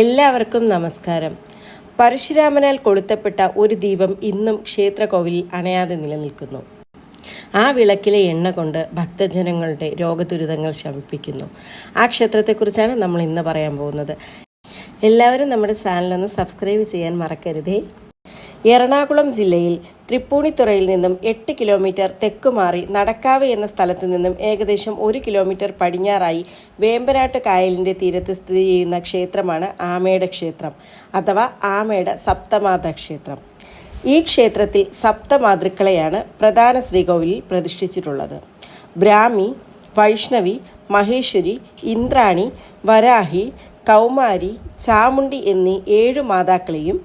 എല്ലാവർക്കും നമസ്കാരം. പരശുരാമനാൽ കൊളുത്തപ്പെട്ട ഒരു ദീപം ഇന്നും ക്ഷേത്രകോവിലിൽ അണയാതെ നിലനിൽക്കുന്നു. ആ വിളക്കിലെ എണ്ണ കൊണ്ട് ഭക്തജനങ്ങളുടെ രോഗദുരിതങ്ങൾ ശമിപ്പിക്കുന്നു. ആ ക്ഷേത്രത്തെക്കുറിച്ചാണ് നമ്മൾ ഇന്ന് പറയാൻ പോകുന്നത്. എല്ലാവരും നമ്മുടെ ചാനലൊന്ന് സബ്സ്ക്രൈബ് ചെയ്യാൻ മറക്കരുതേ. എറണാകുളം ജില്ലയിൽ തൃപ്പൂണിത്തുറയിൽ നിന്നും എട്ട് കിലോമീറ്റർ തെക്കുമാറി നടക്കാവ് എന്ന സ്ഥലത്ത് നിന്നും ഏകദേശം ഒരു കിലോമീറ്റർ പടിഞ്ഞാറായി വേമ്പനാട്ട് കായലിന്റെ തീരത്ത് സ്ഥിതി ചെയ്യുന്ന ക്ഷേത്രമാണ് ആമയുടെ ക്ഷേത്രം അഥവാ ആമയുടെ സപ്തമാത ക്ഷേത്രം. ഈ ക്ഷേത്രത്തിൽ സപ്തമാതൃക്കളെയാണ് പ്രധാന ശ്രീകോവിലിൽ പ്രതിഷ്ഠിച്ചിട്ടുള്ളത്. ബ്രാഹ്മി വൈഷ്ണവി മഹേശ്വരി ഇന്ദ്രാണി വരാഹി കൗമാരി ചാമുണ്ടി എന്നീ ഏഴു മാതാക്കളെയും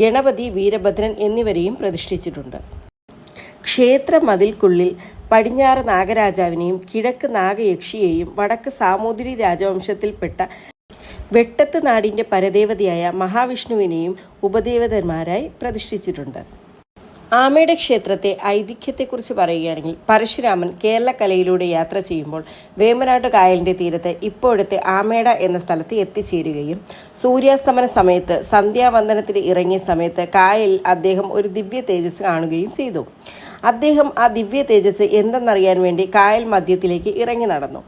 ഗണപതി വീരഭദ്രൻ എന്നിവരെയും പ്രതിഷ്ഠിച്ചിട്ടുണ്ട്. ക്ഷേത്ര മതിൽക്കുള്ളിൽ പടിഞ്ഞാറ് നാഗരാജാവിനെയും കിഴക്ക് നാഗയക്ഷിയെയും വടക്ക് സാമൂതിരി രാജവംശത്തിൽപ്പെട്ട വെട്ടത്ത് നാടിന്റെ പരദേവതയായ മഹാവിഷ്ണുവിനെയും ഉപദേവതന്മാരായി പ്രതിഷ്ഠിച്ചിട്ടുണ്ട്. ആമയുടെ ക്ഷേത്രത്തെ ഐതിഹ്യത്തെക്കുറിച്ച് പറയുകയാണെങ്കിൽ പരശുരാമൻ കേരള കലയിലൂടെ യാത്ര ചെയ്യുമ്പോൾ വേമ്പനാട്ട് കായലിന്റെ തീരത്ത് ഇപ്പോഴത്തെ ആമേട എന്ന സ്ഥലത്ത് എത്തിച്ചേരുകയും സൂര്യാസ്തമന സമയത്ത് സന്ധ്യാവന്ദനത്തിന് ഇറങ്ങിയ സമയത്ത് കായലിൽ അദ്ദേഹം ഒരു ദിവ്യ തേജസ് കാണുകയും ചെയ്തു. അദ്ദേഹം ആ ദിവ്യ തേജസ് എന്തെന്നറിയാൻ വേണ്ടി കായൽ മധ്യത്തിലേക്ക് ഇറങ്ങി നടന്നു.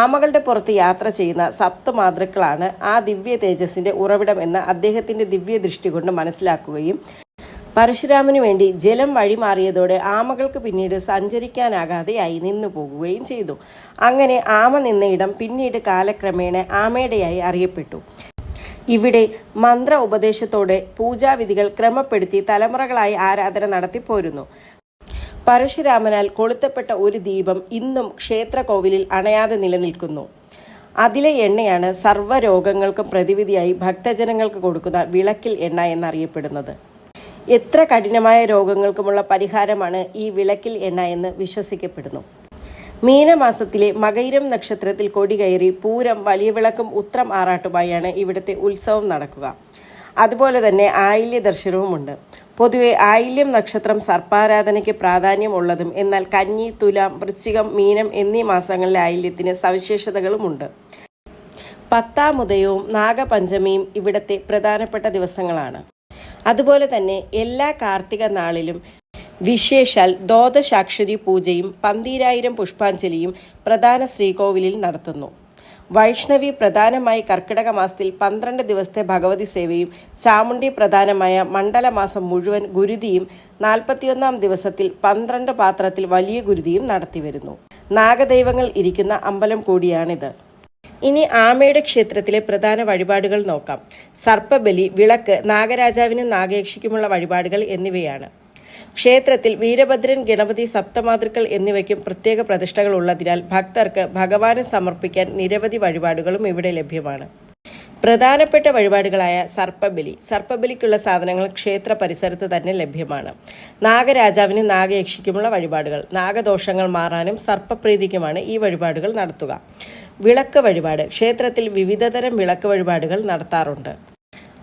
ആമകളുടെ പുറത്ത് യാത്ര ചെയ്യുന്ന സപ്തമാതൃക്കളാണ് ആ ദിവ്യ തേജസ്സിന്റെ ഉറവിടം എന്ന് അദ്ദേഹത്തിന്റെ ദിവ്യ ദൃഷ്ടി കൊണ്ട് മനസ്സിലാക്കുകയും പരശുരാമന് വേണ്ടി ജലം വഴിമാറിയതോടെ ആമകൾക്ക് പിന്നീട് സഞ്ചരിക്കാനാകാതെയായി നിന്നു പോകുകയും ചെയ്തു. അങ്ങനെ ആമ നിന്ന ഇടം പിന്നീട് കാലക്രമേണ ആമയുടെയായി അറിയപ്പെട്ടു. ഇവിടെ മന്ത്ര ഉപദേശത്തോടെ പൂജാവിധികൾ ക്രമപ്പെടുത്തി തലമുറകളായി ആരാധന നടത്തിപ്പോരുന്നു പരശുരാമനാൽ കൊളുത്തപ്പെട്ട ഒരു ദീപം ഇന്നും ക്ഷേത്ര കോവിലിൽ അണയാതെ നിലനിൽക്കുന്നു. അതിലെ എണ്ണയാണ് സർവരോഗങ്ങൾക്കും പ്രതിവിധിയായി ഭക്തജനങ്ങൾക്ക് കൊടുക്കുന്ന വിളക്കിൽ എണ്ണ എന്നറിയപ്പെടുന്നത്. എത്ര കഠിനമായ രോഗങ്ങൾക്കുമുള്ള പരിഹാരമാണ് ഈ വിളക്കിൽ എണ്ണ എന്ന് വിശ്വസിക്കപ്പെടുന്നു. മീനമാസത്തിലെ മകൈരം നക്ഷത്രത്തിൽ കൊടി കയറി പൂരം വലിയ വിളക്കും ഉത്രം ആറാട്ടുമായാണ് ഇവിടുത്തെ ഉത്സവം നടക്കുക. അതുപോലെ തന്നെ ആയില്യ ദർശനവുമുണ്ട്. പൊതുവെ ആയില്യം നക്ഷത്രം സർപ്പാരാധനയ്ക്ക് പ്രാധാന്യമുള്ളതും എന്നാൽ കഞ്ഞി തുലാം വൃശ്ചികം മീനം എന്നീ മാസങ്ങളിലെ ആയില്യത്തിന് സവിശേഷതകളുമുണ്ട്. പത്താമുദയവും നാഗപഞ്ചമിയും ഇവിടത്തെ പ്രധാനപ്പെട്ട ദിവസങ്ങളാണ്. അതുപോലെ തന്നെ എല്ലാ കാർത്തിക നാളിലും വിശേഷാൽ ദോതശാക്ഷരി പൂജയും പന്തീരായിരം പുഷ്പാഞ്ജലിയും പ്രധാന ശ്രീകോവിലിൽ നടത്തുന്നു. വൈഷ്ണവി പ്രധാനമായി കർക്കിടക മാസത്തിൽ പന്ത്രണ്ട് ദിവസത്തെ ഭഗവതി സേവയും ചാമുണ്ടി പ്രധാനമായ മണ്ഡലമാസം മുഴുവൻ ഗുരുതിയും നാൽപ്പത്തിയൊന്നാം ദിവസത്തിൽ പന്ത്രണ്ട് പാത്രത്തിൽ വലിയ ഗുരുതിയും നടത്തിവരുന്നു. നാഗദൈവങ്ങൾ ഇരിക്കുന്ന അമ്പലം കൂടിയാണിത്. ഇനി ആമയുടെ ക്ഷേത്രത്തിലെ പ്രധാന വഴിപാടുകൾ നോക്കാം. സർപ്പബലി വിളക്ക് നാഗരാജാവിനും നാഗയക്ഷിക്കുമുള്ള വഴിപാടുകൾ എന്നിവയാണ്. ക്ഷേത്രത്തിൽ വീരഭദ്രൻ ഗണപതി സപ്തമാതൃക്കൾ എന്നിവയ്ക്കും പ്രത്യേക പ്രതിഷ്ഠകൾ ഉള്ളതിനാൽ ഭക്തർക്ക് ഭഗവാന് സമർപ്പിക്കാൻ നിരവധി വഴിപാടുകളും ഇവിടെ ലഭ്യമാണ്. പ്രധാനപ്പെട്ട വഴിപാടുകളായ സർപ്പബലി. സർപ്പബലിക്കുള്ള സാധനങ്ങൾ ക്ഷേത്ര പരിസരത്ത് തന്നെ ലഭ്യമാണ്. നാഗരാജാവിന് നാഗയക്ഷിക്കുമുള്ള വഴിപാടുകൾ. നാഗദോഷങ്ങൾ മാറാനും സർപ്പപ്രീതിക്കുമാണ് ഈ വഴിപാടുകൾ നടത്തുക. വിളക്ക് വഴിപാട്. ക്ഷേത്രത്തിൽ വിവിധതരം വിളക്ക് വഴിപാടുകൾ നടത്താറുണ്ട്.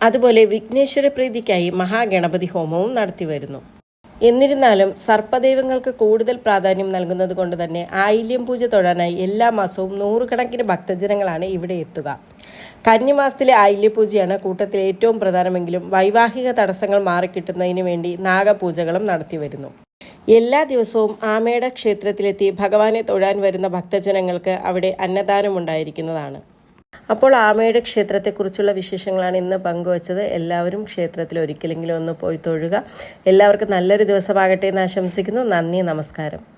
അതുപോലെ വിഘ്നേശ്വര പ്രീതിക്കായി മഹാഗണപതി ഹോമവും നടത്തി വരുന്നു എന്നിരുന്നാലും സർപ്പദൈവങ്ങൾക്ക് കൂടുതൽ പ്രാധാന്യം നൽകുന്നത് കൊണ്ട് തന്നെ ആയില്യം പൂജ തൊഴാനായി എല്ലാ മാസവും നൂറുകണക്കിന് ഭക്തജനങ്ങളാണ് ഇവിടെ എത്തുക. കന്നിമാസത്തിലെ ആയില്യപൂജയാണ് കൂട്ടത്തിൽ ഏറ്റവും പ്രധാനമെങ്കിലും വൈവാഹിക തടസ്സങ്ങൾ മാറിക്കിട്ടുന്നതിന് വേണ്ടി നാഗപൂജകളും നടത്തി വരുന്നു. എല്ലാ ദിവസവും ആമയുടെ ക്ഷേത്രത്തിലെത്തി ഭഗവാനെ തൊഴാൻ വരുന്ന ഭക്തജനങ്ങൾക്ക് അവിടെ അന്നദാനമുണ്ടായിരിക്കുന്നതാണ്. അപ്പോൾ ആമയുടെ ക്ഷേത്രത്തെക്കുറിച്ചുള്ള വിശേഷങ്ങളാണ് ഇന്ന് പങ്കുവച്ചത്. എല്ലാവരും ക്ഷേത്രത്തിൽ ഒരിക്കലെങ്കിലും ഒന്ന് പോയി തൊഴുക. എല്ലാവർക്കും നല്ലൊരു ദിവസമാകട്ടെ എന്ന് ആശംസിക്കുന്നു. നന്ദി നമസ്കാരം.